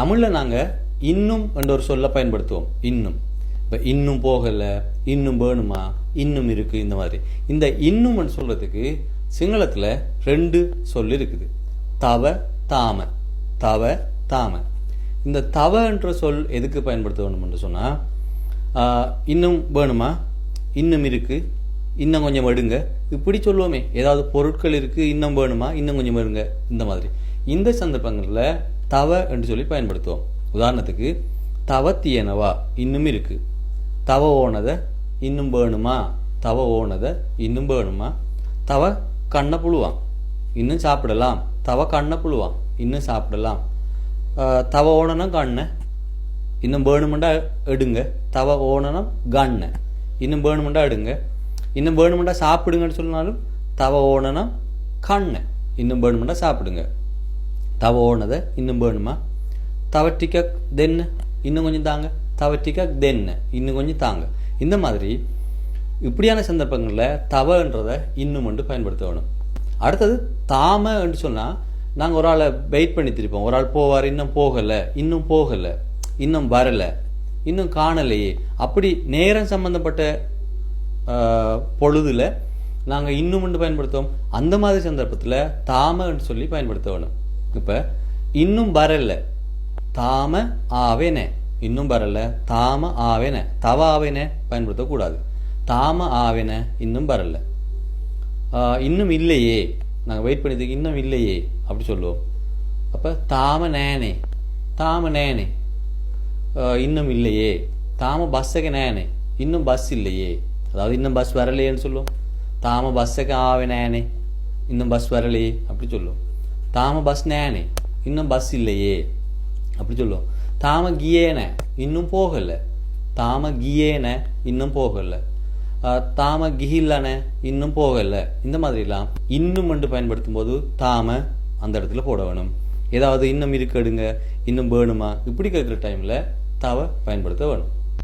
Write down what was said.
தமிழில் நாங்கள் இன்னும் என்ற ஒரு சொல்ல பயன்படுத்துவோம். இன்னும். இப்போ இன்னும் போகலை இன்னும் வேணுமா இன்னும் இருக்கு இந்த மாதிரி. இந்த இன்னும்னு சொல்கிறதுக்கு சிங்களத்தில் ரெண்டு சொல் இருக்குது. தவ தாம. தவ தாம. இந்த தவ என்ற சொல் எதுக்கு பயன்படுத்த வேணும்னு சொன்னால் இன்னும் வேணுமா இன்னும் இருக்கு இன்னும் கொஞ்சம் எடுங்க. இப்படி சொல்லுவோமே. ஏதாவது பொருட்கள் இருக்குது இன்னும் வேணுமா இன்னும் கொஞ்சம் எடுங்க. இந்த மாதிரி. இந்த சந்தர்ப்பங்களில் தவ என்று சொல்லி பயன்படுத்துவோம். உதாரணத்துக்கு தவத்தியனவா இன்னும் இருக்குது தவ ஓனதை இன்னும் வேணுமா? தவ ஓனதை இன்னும் வேணுமா? தவ கண்ணை புழுவான் இன்னும் சாப்பிடலாம். தவ கண்ணை புழுவான் இன்னும் சாப்பிடலாம். தவ ஓனனம் கண்ணை. இன்னும் வேணுமெண்டா எடுங்க. தவ ஓனனம் கண்ணை. இன்னும் வேணுமெண்டா எடுங்க. இன்னும் வேணுமெண்டா சாப்பிடுங்கன்னு சொன்னாலும் தவ ஓனனம் கண்ணை. இன்னும் வேணுமெண்டா சாப்பிடுங்க. தவ ஓனதை இன்னும் வேணுமா? தவட்டிக்க தென்னு இன்னும் கொஞ்சம் தாங்க. தவட்டிக்க தென்ன இன்னும் கொஞ்சம் தாங்க. இந்த மாதிரி இப்படியான சந்தர்ப்பங்களில் தவன்றதை இன்னும் வந்து பயன்படுத்த வேணும் அடுத்தது தாம என்று சொன்னால் நாங்கள் ஒரு ஆளை வெயிட் பண்ணி திருப்போம். ஒரு ஆள் போவார் இன்னும் போகலை இன்னும் போகலை இன்னும் வரலை இன்னும் காணலையே. அப்படி நேரம் சம்மந்தப்பட்ட பொழுதில் நாங்கள் இன்னும் ஒன்று பயன்படுத்துவோம். அந்த மாதிரி சந்தர்ப்பத்தில் தாமன்னு சொல்லி பயன்படுத்த வேணும் இப்போ இன்னும் வரல. தாம ஆவேனே. இன்னும் வரல. தாம ஆவேன. தவ ஆவேன பயன்படுத்தக்கூடாது. தாம ஆவேன இன்னும் வரல. இன்னும் இல்லையே. நாங்கள் வெயிட் பண்ணிட்டு இன்னும் இல்லையே. அப்படி சொல்லுவோம். அப்போ தாம நேனே. தாம நேனே. இன்னும் இல்லையே. தாம பஸ்ஸுக்கு நேனே. இன்னும் பஸ் இல்லையே. அதாவது இன்னும் பஸ் வரலையேன்னு சொல்லுவோம். தாம பஸ்ஸுக்கு ஆவே நேனே. இன்னும் பஸ் வரலையே. அப்படி சொல்லுவோம். தாம பஸ் நேனே இன்னும் பஸ் இல்லையே அப்படி சொல்லுவோம் தாம கியேன இன்னும் போகலை தாம கியேன இன்னும் போகலை தாம கிஹில்லன இன்னும் போகலை இந்த மாதிரிலாம் இன்னும் என்று பயன்படுத்தும் போது தாம அந்த இடத்துல போட வேணும் ஏதாவது இன்னும் இருக்கு எடுங்க இன்னும் வேணுமா இப்படி கேட்குற டைமில் தாவை பயன்படுத்த வேணும்.